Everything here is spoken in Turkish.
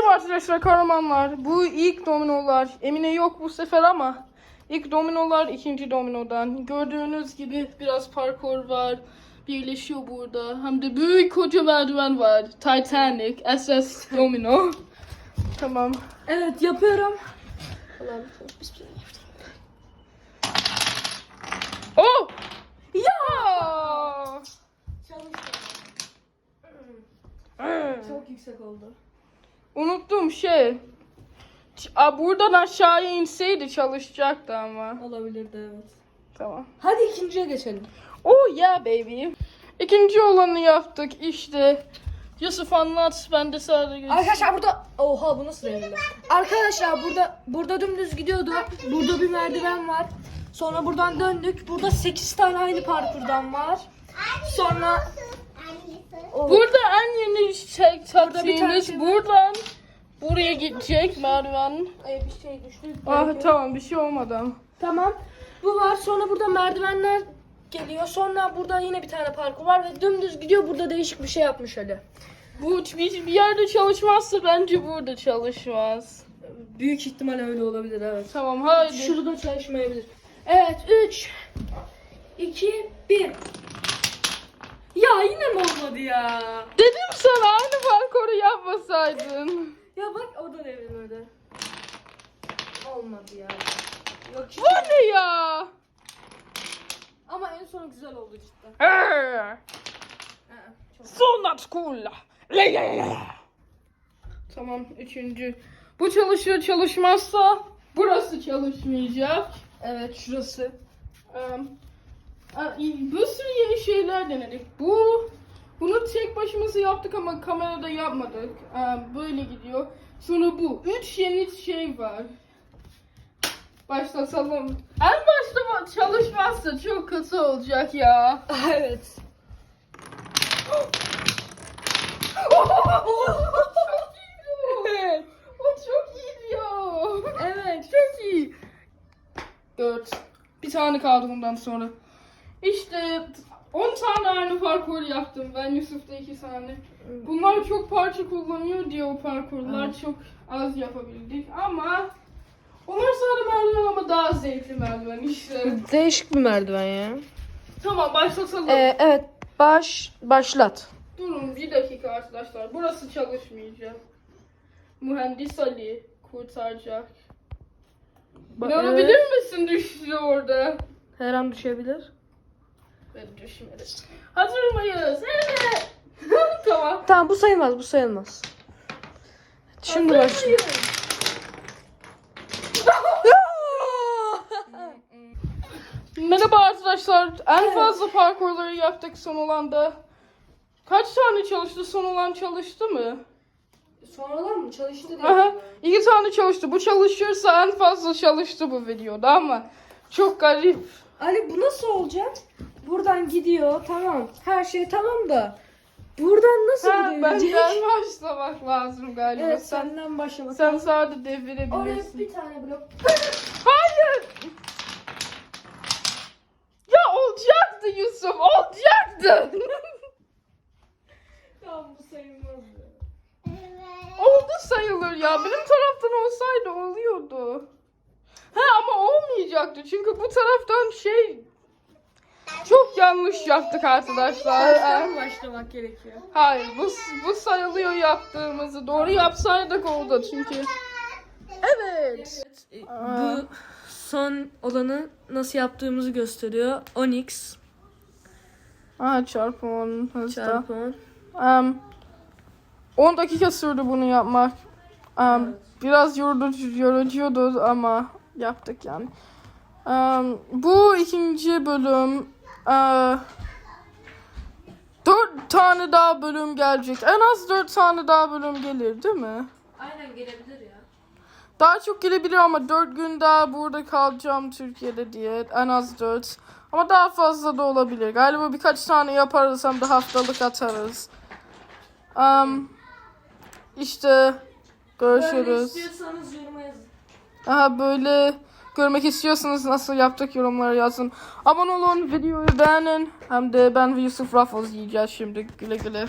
Merhaba arkadaşlar kahramanlar. Bu ilk dominolar. Emine yok bu sefer ama ilk dominolar ikinci dominodan. Gördüğünüz gibi biraz parkur var. Birleşiyor burada. Hem de büyük koca merdiven var. Titanic, SS Domino. tamam. Evet yapıyorum. Oh! Ya! Çok yüksek oldu. Unuttum şey. Ç- Aa, buradan aşağıya inseydi çalışacaktı ama. Olabilirdi evet. Tamam. Hadi ikinciye geçelim. Oh yeah baby. İkinci olanı yaptık işte. Yusuf anlat ben de sadece. Arkadaşlar burada oha bu nasıl devrildi? Arkadaşlar burada burada dümdüz gidiyordu. Burada bir merdiven var. Sonra buradan döndük. Burada 8 tane aynı parkurdan var. Sonra o Burada en yeni şey tane taktiğimiz şey var. buradan buraya gidecek merdiven. Ay, bir şey düştü. Ah tamam bir şey olmadı ama. Tamam. Bu var. Sonra burada merdivenler geliyor. Sonra burada yine bir tane parkur var ve dümdüz gidiyor. Burada değişik bir şey yapmış Ali. Bu bir, bir yerde çalışmazsa bence burada çalışmaz. Büyük ihtimal öyle olabilir evet. Tamam haydi. Şurada çalışmayabilir. Evet 3 2 1 Ya yine mi olmadı ya? Dedim sana aynı parkuru yapmasaydın. Ya bak o da devrilmedi. Olmadı ya. Yok Bu ne ya? Ama en son güzel oldu cidden. Arr, Ha, çok- So not cool. Tamam üçüncü. Bu çalışır çalışmazsa burası çalışmayacak. Evet şurası. Um, a- bir sürü yeni şeyler denedik. Bu bunu tek başımıza yaptık ama kamerada yapmadık. Um, böyle gidiyor. Sonra bu. Üç yeni şey var. Başlatalım. En başta çalışmazsa çok kötü olacak ya. evet. çok iyi. Evet. O çok iyi diyor. Evet. Çok iyi. Dört. Bir tane kaldı bundan sonra. İşte 10 tane aynı parkur yaptım. Ben Yusuf'ta 2 tane. Bunlar çok parça kullanıyor diye o parkurlar Evet. çok az yapabildik ama onlar sadece merdiven ama daha zevkli merdiven işte. Değişik bir merdiven ya. tamam başlatalım. Ee, evet baş başlat. Durun bir dakika arkadaşlar. Burası çalışmayacak. Mühendis Ali kurtaracak. İnanabilir misin düştü orada? Her an düşebilir. Ben düşmedim. Hazır mıyız? Evet. tamam. Tamam bu sayılmaz bu sayılmaz. Şimdi Hazır başla. mıyız? Merhaba arkadaşlar. En fazla parkurları yaptık son olanda. Kaç tane çalıştı? Son olan çalıştı mı? Sonradan mı çalıştı Aha, iki tane çalıştı. Bu çalışırsa en fazla çalıştı bu videoda ama çok garip. Ali bu nasıl olacak? Buradan gidiyor tamam. Her şey tamam da. Buradan nasıl Ha, buraya benden başlamak lazım galiba. Evet sen senden başlamak. sen sadece Oraya devirebilirsin. bir tane blok. Hayır. Ya olacaktı Yusuf, olacaktı. Tamam bu sayılmaz. Oldu sayılır ya. Benim taraftan olsaydı oluyordu. Ha ama olmayacaktı. Çünkü bu taraftan şey çok yanlış yaptık arkadaşlar. Baştan başlamak gerekiyor. Hayır bu, bu sayılıyor yaptığımızı. Doğru yapsaydık oldu çünkü. Evet. Bu son olanı nasıl yaptığımızı gösteriyor. Onyx Aa çarpı 10 hızda. çarpı 10. Um, 10 dakika sürdü bunu yapmak. Um, Biraz yorucu, yorucuydu ama yaptık yani. Um, bu ikinci bölüm. Dört tane daha bölüm gelecek. En az dört tane daha bölüm gelir değil mi? Aynen gelebilir ya. Daha çok gelebilir ama 4 gün daha burada kalacağım Türkiye'de diye. En az 4. Ama daha fazla da olabilir. Galiba birkaç tane yaparız hem de haftalık atarız. Um, işte Böyle görüşürüz. istiyorsanız yoruma yazın. Aha böyle görmek istiyorsanız nasıl yaptık yorumlara yazın. Abone olun, videoyu beğenin. Hem de ben ve Yusuf Ruffles yiyeceğiz şimdi. Güle güle.